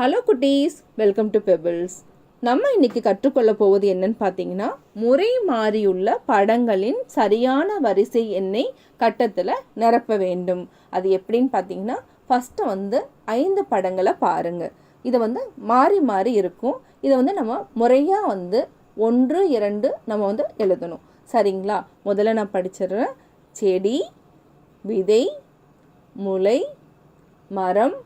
Hello குட்டீஸ். Welcome to pebbles நம்ம இன்னைக்கு கற்றுக்கொள்ள போவது என்னன்னு பார்த்தீங்கன்னா முறை மாறியுள்ள படங்களின் சரியான வரிசை எண்ணை கட்டத்தில் நிரப்ப வேண்டும். அது எப்படின்னு பார்த்தீங்கன்னா ஃபஸ்ட்டு வந்து ஐந்து படங்களை பாருங்கள் இதை வந்து மாறி மாறி இருக்கும். இதை வந்து நம்ம முறையாக வந்து ஒன்று இரண்டு நம்ம வந்து எழுதணும். சரிங்களா? முதல்ல நான் படிச்சிடுறேன். செடி விதை முளை மரம்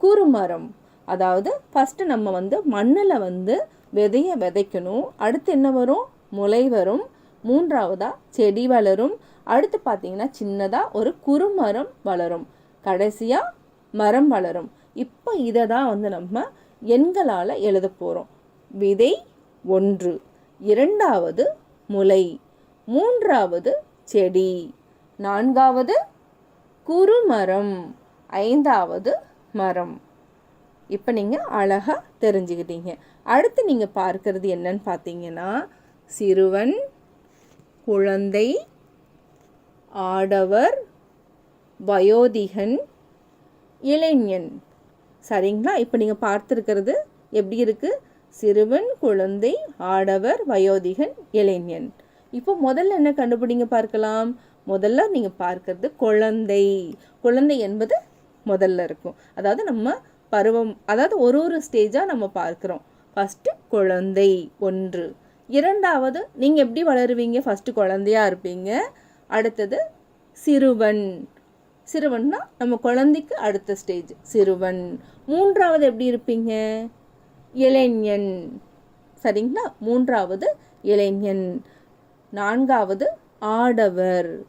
குறுமரம். அதாவது ஃபஸ்ட்டு நம்ம வந்து மண்ணில் வந்து விதையை விதைக்கணும். அடுத்து என்ன வரும்? முளை வரும். மூன்றாவதாக செடி வளரும். அடுத்து பார்த்தீங்கன்னா சின்னதாக ஒரு குறுமரம் வளரும். கடைசியாக மரம் வளரும். இப்போ இதை தான் வந்து நம்ம எண்களால் எழுத போகிறோம் விதை ஒன்று. இரண்டாவது முளை. மூன்றாவது செடி. நான்காவது குறுமரம். ஐந்தாவது மரம். இப்போ நீங்கள் அழகாக தெரிஞ்சுக்கிட்டீங்க. அடுத்து நீங்கள் பார்க்கறது என்னன்னு பார்த்தீங்கன்னா சிறுவன் குழந்தை ஆடவர் வயோதிகன் இளைஞன். சரிங்களா? இப்போ நீங்கள் பார்த்துருக்கிறது எப்படி இருக்குது சிறுவன் குழந்தை ஆடவர் வயோதிகன் இளைஞன். இப்போ முதல்ல என்ன கண்டுபிடிங்க பார்க்கலாம்? முதல்ல நீங்கள் பார்க்கறது குழந்தை. குழந்தை என்பது முதல்ல இருக்கும். அதாவது நம்ம பருவம் அதாவது ஒரு ஒரு ஸ்டேஜாக நம்ம பார்க்குறோம். ஃபஸ்ட்டு குழந்தை ஒன்று. இரண்டாவது நீங்கள் எப்படி வளருவீங்க? ஃபஸ்ட்டு குழந்தையாக இருப்பீங்க. அடுத்தது சிறுவன். சிறுவன்னா நம்ம குழந்தைக்கு அடுத்த ஸ்டேஜ் சிறுவன். மூன்றாவது எப்படி இருப்பீங்க? இளைஞன். சரிங்களா? மூன்றாவது இளைஞன். நான்காவது ஆடவர்.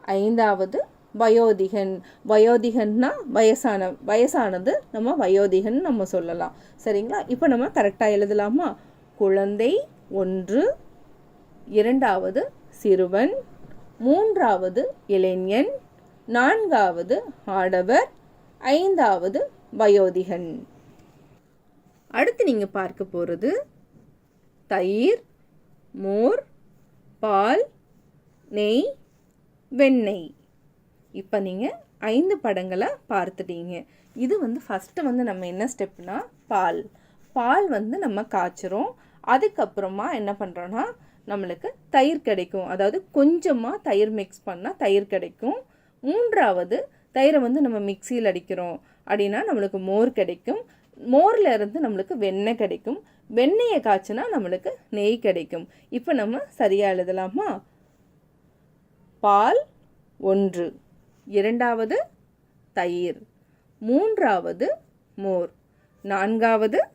ஐந்தாவது வயோதிகன். வயோதிகன்னா வயசான வயசானது நம்ம வயோதிகன் நம்ம சொல்லலாம். சரிங்களா? இப்போ நம்ம கரெக்டாக எழுதலாமா? குழந்தை ஒன்று இரண்டாவது சிறுவன் மூன்றாவது இளைஞன் நான்காவது ஆடவர் ஐந்தாவது வயோதிகன். அடுத்து நீங்கள் பார்க்க போகிறது தயிர் மோர் பால் நெய் வெண்ணெய். இப்போ நீங்கள் ஐந்து படங்களை பார்த்துட்டீங்க. இது வந்து ஃபஸ்ட்டு வந்து நம்ம என்ன ஸ்டெப்னா பால். பால் வந்து நம்ம காய்ச்சுறோம். அதுக்கப்புறமா என்ன பண்ணுறோன்னா நம்மளுக்கு தயிர் கிடைக்கும். அதாவது கொஞ்சமாக தயிர் மிக்ஸ் பண்ணால் தயிர் கிடைக்கும். மூன்றாவது தயிரை வந்து நம்ம மிக்சியில் அடிக்கிறோம். அப்படின்னா நம்மளுக்கு மோர் கிடைக்கும். மோரில் இருந்து நம்மளுக்கு வெண்ணெய் கிடைக்கும். வெண்ணெயை காய்ச்சினா நம்மளுக்கு நெய் கிடைக்கும். இப்போ நம்ம சரியாக எழுதலாமா? பால் ஒன்று. இரண்டாவது தயிர். மூன்றாவது மோர். நான்காவது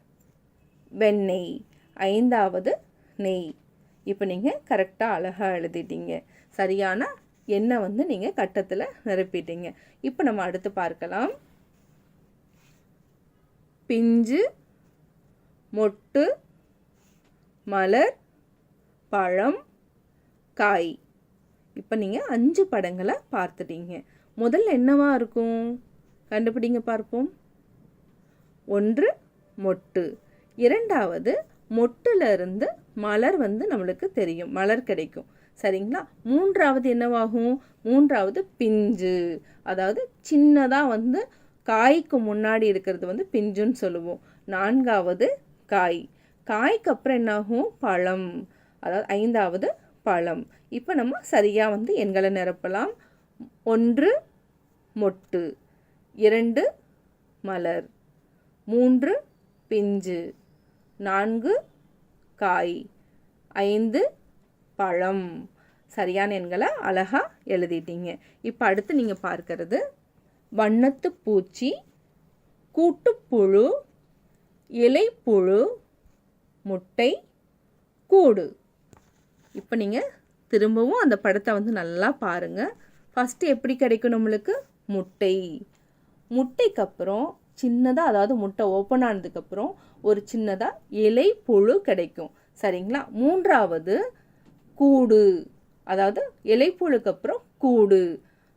வெண்ணெய். ஐந்தாவது நெய். இப்போ நீங்கள் கரெக்டாக அழகாக எழுதிட்டீங்க. சரியான எண்ணெய் வந்து நீங்கள் கட்டத்தில் நிரப்பிட்டீங்க. இப்போ நம்ம அடுத்து பார்க்கலாம். பிஞ்சு மொட்டு மலர் பழம் காய். இப்போ நீங்கள் அஞ்சு படங்களை பார்த்துட்டீங்க. முதல்ல என்னவா இருக்கும்? கண்டுபிடிங்க பார்ப்போம். ஒன்று மொட்டு. இரண்டாவது மொட்டுலருந்து மலர் வந்து நம்மளுக்கு தெரியும். மலர் கிடைக்கும். சரிங்களா? மூன்றாவது என்னவாகும்? மூன்றாவது பிஞ்சு. அதாவது சின்னதாக வந்து காய்க்கு முன்னாடி இருக்கிறது வந்து பிஞ்சுன்னு சொல்லுவோம். நான்காவது காய். காய்க்கு அப்புறம் என்னாகும்? பழம். அதாவது ஐந்தாவது பழம். இப்போ நம்ம சரியாக வந்து எண்களை நிரப்பலாம். ஒன்று மொட்டு. இரண்டு மலர். மூன்று பிஞ்சு. நான்கு காய். ஐந்து பழம். சரியான எண்களை அழகாக எழுதிட்டீங்க. இப்போ அடுத்து நீங்கள் பார்க்கறது வண்ணத்து பூச்சி கூட்டுப்புழு இலைப்புழு முட்டை கூடு. இப்போ நீங்கள் திரும்பவும் அந்த படத்தை வந்து நல்லா பாருங்கள் ஃபஸ்ட்டு எப்படி கிடைக்கும் நம்மளுக்கு? முட்டை. முட்டைக்கு அப்புறம் சின்னதாக அதாவது முட்டை ஓப்பன் ஆனதுக்கப்புறம் ஒரு சின்னதாக இலை புழு கிடைக்கும். சரிங்களா? மூன்றாவது கூடு. அதாவது இலைப்புழுக்கு அப்புறம் கூடு.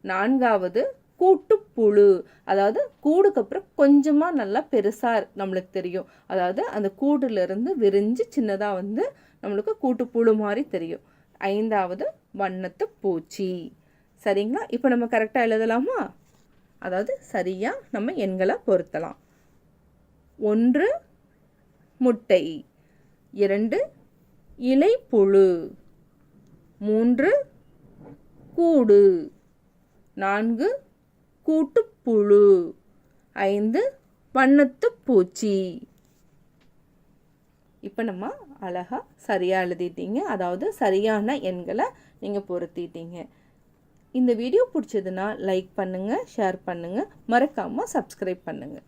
நான்காவது கூட்டுப்புழு அதாவது கூடுக்கு அப்புறம் கொஞ்சமாக நல்லா பெருசாக நம்மளுக்கு தெரியும். அதாவது அந்த கூடுலேருந்து விரிஞ்சு சின்னதாக வந்து நம்மளுக்கு கூட்டுப்புழு மாதிரி தெரியும். ஐந்தாவது வண்ணத்து பூச்சி. சரிங்களா? இப்போ நம்ம கரெக்டாக எழுதலாமா? அதாவது சரியாக நம்ம எண்களை பொருத்தலாம். ஒன்று முட்டை. இரண்டு இலைப்புழு. மூன்று கூடு. நான்கு கூட்டுப்புழு. ஐந்து பண்ணத்து பூச்சி. இப்போ நம்ம அழகாக சரியாக எழுதிட்டீங்க. அதாவது சரியான எண்களை நீங்கள் பொருத்திட்டீங்க. இந்த வீடியோ பிடிச்சதுன்னா லைக் பண்ணுங்கள் ஷேர் பண்ணுங்கள் மறக்காமல் சப்ஸ்கிரைப் பண்ணுங்கள்